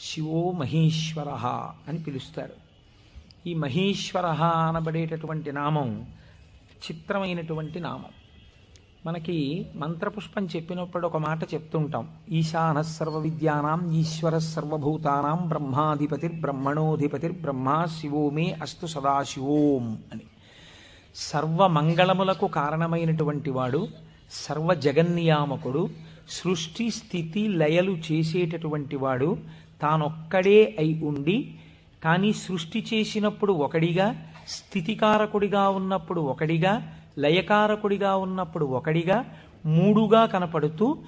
శివో మహేశ్వర అని పిలుస్తారు. ఈ మహేశ్వర అనబడేటటువంటి నామం చిత్రమైనటువంటి నామం. మనకి మంత్రపుష్పం చెప్పినప్పుడు ఒక మాట చెప్తుంటాం. ఈశాన సర్వ విద్యానాం ఈశ్వర సర్వభూతానాం బ్రహ్మాధిపతిర్ బ్రహ్మణోధిపతిర్ బ్రహ్మ శివో మే అస్తు సదాశివోం అని. సర్వమంగళములకు కారణమైనటువంటి వాడు సర్వ జగన్నియామకుడు సృష్టి స్థితి లయలు చేసేటటువంటి వాడు తానొక్కడే అయి ఉండి కానీ సృష్టి చేసినప్పుడు ఒకడిగా స్థితికారకుడిగా ఉన్నప్పుడు ఒకడిగా లయకారకుడిగా ఉన్నప్పుడు ఒకడిగా మూడుగా కనపడుతూ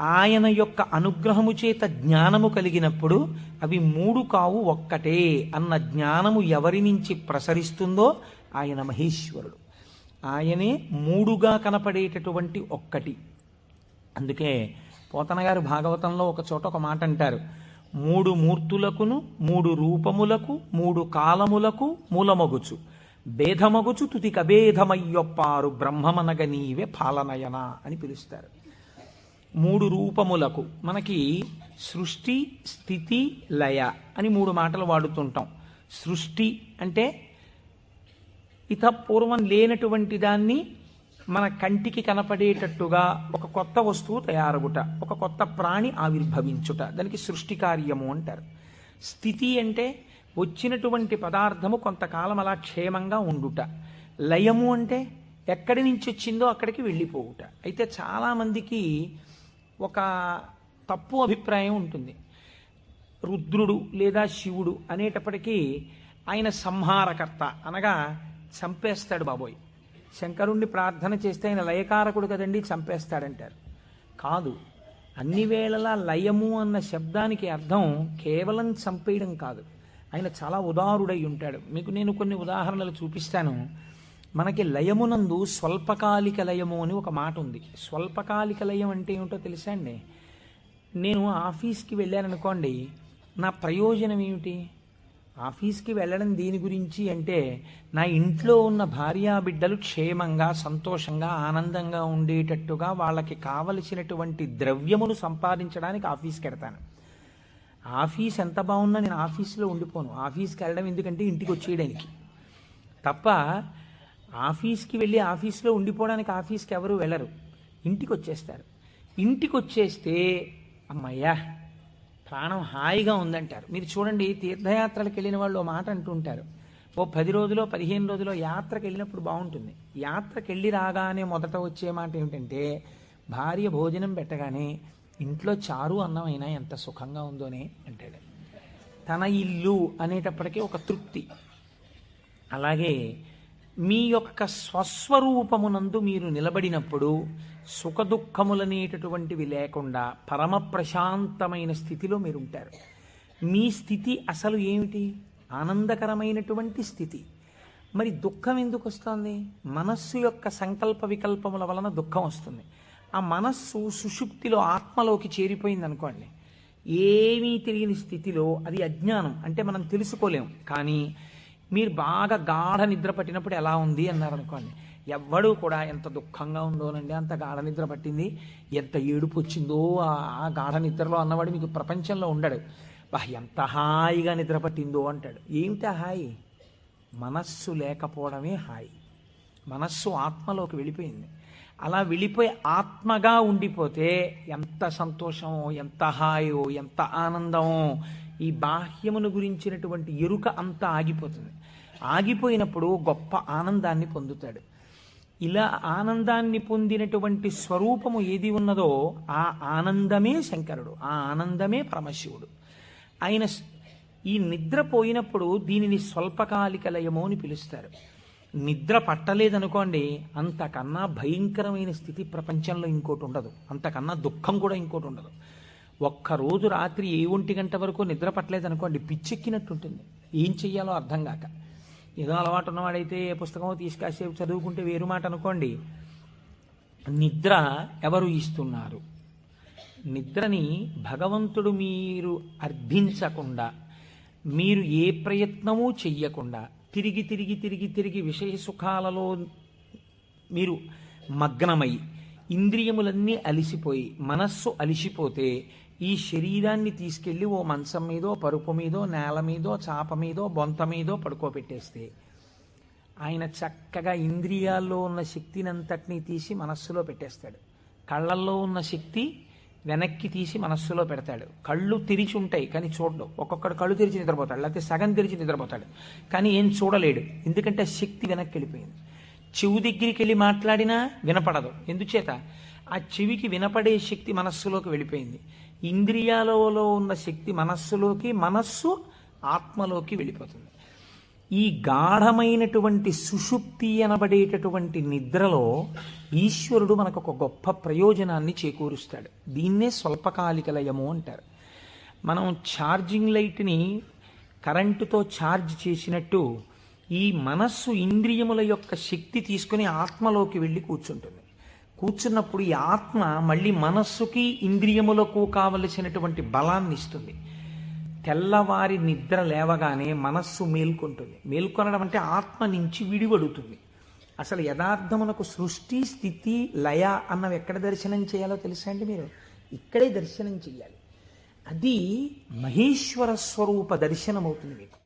ఆయన యొక్క అనుగ్రహము చేత జ్ఞానము కలిగినప్పుడు అవి మూడు కావు ఒక్కటే అన్న జ్ఞానము ఎవరి నుంచి ప్రసరిస్తుందో ఆయన మహేశ్వరుడు. ఆయనే మూడుగా కనపడేటటువంటి ఒక్కటి. అందుకే పోతనగారు భాగవతంలో ఒక చోట ఒక మాట అంటారు మూడు మూర్తులకును మూడు రూపములకు మూడు కాలములకు మూలమగుచు. భేదమగుచు తుది కభేదమయ్యొప్పారు బ్రహ్మమనగ నీవే పాలనయన అని పిలుస్తారు. మూడు రూపములకు మనకి సృష్టి స్థితి లయ అని మూడు మాటలు వాడుతుంటాం. సృష్టి అంటే ఇత పూర్వం లేనటువంటి దాన్ని మన కంటికి కనపడేటట్టుగా ఒక కొత్త వస్తువు తయారగుట ఒక కొత్త ప్రాణి ఆవిర్భవించుట. దానికి సృష్టి కార్యము అంటారు. స్థితి అంటే వచ్చినటువంటి పదార్థము కొంతకాలం అలా క్షేమంగా ఉండుట. లయము అంటే ఎక్కడి నుంచి వచ్చిందో అక్కడికి వెళ్ళిపోవుట. అయితే చాలామందికి ఒక తప్పు అభిప్రాయం ఉంటుంది. రుద్రుడు లేదా శివుడు అనేటప్పటికీ ఆయన సంహారకర్త అనగా చంపేస్తాడు బాబోయ్. శంకరుణ్ణి ప్రార్థన చేస్తే ఆయన లయకారకుడు కదండి చంపేస్తాడంటారు. కాదు అన్ని వేళలా లయము అన్న శబ్దానికి అర్థం కేవలం చంపేయడం కాదు. ఆయన చాలా ఉదారుడై ఉంటాడు. మీకు నేను కొన్ని ఉదాహరణలు చూపిస్తాను. మనకి లయమునందు స్వల్పకాలిక లయము అని ఒక మాట ఉంది. స్వల్పకాలిక లయం అంటే ఏమిటో తెలుసా అండి? నేను ఆఫీస్కి వెళ్ళాననుకోండి నా ప్రయోజనం ఏమిటి? ఆఫీస్కి వెళ్ళడం దీని గురించి అంటే నా ఇంట్లో ఉన్న భార్యా బిడ్డలు క్షేమంగా సంతోషంగా ఆనందంగా ఉండేటట్టుగా వాళ్ళకి కావలసినటువంటి ద్రవ్యమును సంపాదించడానికి ఆఫీస్కి వెడతాను ఆఫీస్ ఎంత బాగున్నా నేను ఆఫీస్లో ఉండిపోను. ఆఫీస్కి వెళ్ళడం ఎందుకంటే ఇంటికి వచ్చేయడానికి. తప్ప ఆఫీస్కి వెళ్ళి ఆఫీస్లో ఉండిపోవడానికి ఆఫీస్కి ఎవరు వెళ్ళరు. ఇంటికి వచ్చేస్తారు. ఇంటికి వచ్చేస్తే అమ్మయ్యా ప్రాణం హాయిగా ఉందంటారు. మీరు చూడండి తీర్థయాత్రలకు వెళ్ళిన వాళ్ళు మాట అంటుంటారు. ఓ పది రోజులో పదిహేను రోజులో యాత్రకు వెళ్ళినప్పుడు బాగుంటుంది. యాత్రకు వెళ్ళి రాగానే మొదట వచ్చే మాట ఏమిటంటే భార్య భోజనం పెట్టగానే ఇంట్లో చారు అన్నమైనా ఎంత సుఖంగా ఉందోనే అంటాడు. తన ఇల్లు అనేటప్పటికీ ఒక తృప్తి. అలాగే మీ యొక్క స్వస్వరూపమునందు మీరు నిలబడినప్పుడు సుఖదుఖములనేటటువంటివి లేకుండా పరమ ప్రశాంతమైన స్థితిలో మీరు ఉంటారు మీ స్థితి అసలు ఏమిటి? ఆనందకరమైనటువంటి స్థితి. మరి దుఃఖం ఎందుకు వస్తుంది? మనస్సు యొక్క సంకల్ప వికల్పముల వలన దుఃఖం వస్తుంది. ఆ మనస్సు సుషుప్తిలో ఆత్మలోకి చేరిపోయింది అనుకోండి ఏమీ తెలియని స్థితిలో అది అజ్ఞానం. అంటే మనం తెలుసుకోలేం. కానీ మీరు బాగా గాఢ నిద్ర పట్టినప్పుడు ఎలా ఉంది అన్నారు అనుకోండి ఎవ్వడూ కూడా ఎంత దుఃఖంగా ఉందోనండి అంత గాఢ నిద్ర పట్టింది. ఎంత ఏడుపు వచ్చిందో ఆ- గాఢ నిద్రలో అన్నవాడు మీకు ప్రపంచంలో ఉండడు. బా ఎంత హాయిగా నిద్ర పట్టిందో అంటాడు. ఏమిటి హాయి? మనస్సు లేకపోవడమే హాయి. మనస్సు ఆత్మలోకి వెళ్ళిపోయింది. అలా వెళ్ళిపోయి ఆత్మగా ఉండిపోతే ఎంత సంతోషమో ఎంత హాయో ఎంత ఆనందమో ఈ బాహ్యమును గురించినటువంటి ఎరుక అంతా ఆగిపోతుంది. ఆగిపోయినప్పుడు గొప్ప ఆనందాన్ని పొందుతాడు. ఇలా ఆనందాన్ని పొందినటువంటి స్వరూపము ఏది ఉన్నదో ఆ ఆనందమే శంకరుడు ఆ ఆనందమే పరమశివుడు. ఆయన ఈ నిద్ర పోయినప్పుడు దీనిని స్వల్పకాలిక లయము అని పిలుస్తారు. నిద్ర పట్టలేదనుకోండి అంతకన్నా భయంకరమైన స్థితి ప్రపంచంలో ఇంకోటి ఉండదు. అంతకన్నా దుఃఖం కూడా ఇంకోటి ఉండదు. ఒక్కరోజు రాత్రి ఏ ఒంటి గంట వరకు నిద్ర పట్టలేదనుకోండి పిచ్చెక్కినట్టు ఉంటుంది ఏం చెయ్యాలో అర్థం కాక. ఏదో అలవాటు ఉన్నవాడైతే ఏ పుస్తకం తీసుకాసేపు చదువుకుంటే వేరు మాట అనుకోండి. నిద్ర ఎవరు ఇస్తున్నారు? నిద్రని భగవంతుడు మీరు అర్థించకుండా మీరు ఏ ప్రయత్నమూ చెయ్యకుండా తిరిగి తిరిగి తిరిగి తిరిగి విషయ సుఖాలలో మీరు మగ్నమై ఇంద్రియములన్నీ అలిసిపోయి మనస్సు అలిసిపోతే ఈ శరీరాన్ని తీసుకెళ్ళి ఓ మంచం మీదో పరుపు మీదో నేల మీదో చాప మీదో బొంత మీదో పడుకోబెట్టేస్తే ఆయన చక్కగా ఇంద్రియాల్లో ఉన్న శక్తిని అంతటినీ తీసి మనస్సులో పెట్టేస్తాడు. కళ్ళల్లో ఉన్న శక్తి వెనక్కి తీసి మనస్సులో పెడతాడు. కళ్ళు తెరిచి ఉంటాయి కానీ చూడడు. ఒక్కొక్కడు కళ్ళు తెరిచి నిద్రపోతాడు లేకపోతే సగం తెరిచి నిద్రపోతాడు. కానీ ఏం చూడలేడు. ఎందుకంటే ఆ శక్తి వెనక్కి వెళ్ళిపోయింది. చెవు దగ్గరికి వెళ్ళి మాట్లాడినా వినపడదు. ఎందుచేత? ఆ చెవికి వినపడే శక్తి మనస్సులోకి వెళ్ళిపోయింది. ఇంద్రియాలలో ఉన్న శక్తి మనస్సులోకి మనస్సు ఆత్మలోకి వెళ్ళిపోతుంది. ఈ గాఢమైనటువంటి సుషుప్తి అనబడేటటువంటి నిద్రలో ఈశ్వరుడు మనకు ఒక గొప్ప ప్రయోజనాన్ని చేకూరుస్తాడు. దీన్నే స్వల్పకాలిక లయము అంటారు. మనం ఛార్జింగ్ లైట్ని కరెంటుతో ఛార్జ్ చేసినట్టు ఈ మనస్సు ఇంద్రియముల యొక్క శక్తి తీసుకుని ఆత్మలోకి వెళ్ళి కూర్చుంటుంది. కూర్చున్నప్పుడు ఈ ఆత్మ మళ్ళీ మనస్సుకి ఇంద్రియములకు కావలసినటువంటి బలాన్ని ఇస్తుంది. తెల్లవారి నిద్ర లేవగానే మనస్సు మేల్కొంటుంది. మేల్కొనడం అంటే ఆత్మ నుంచి విడివడుతుంది. అసలు యథార్థమునకు సృష్టి స్థితి లయ అన్నవి ఎక్కడ దర్శనం చేయాలో తెలుసా అండి మీరు? ఇక్కడే దర్శనం చేయాలి. అది మహేశ్వర స్వరూప దర్శనం అవుతుంది మీకు.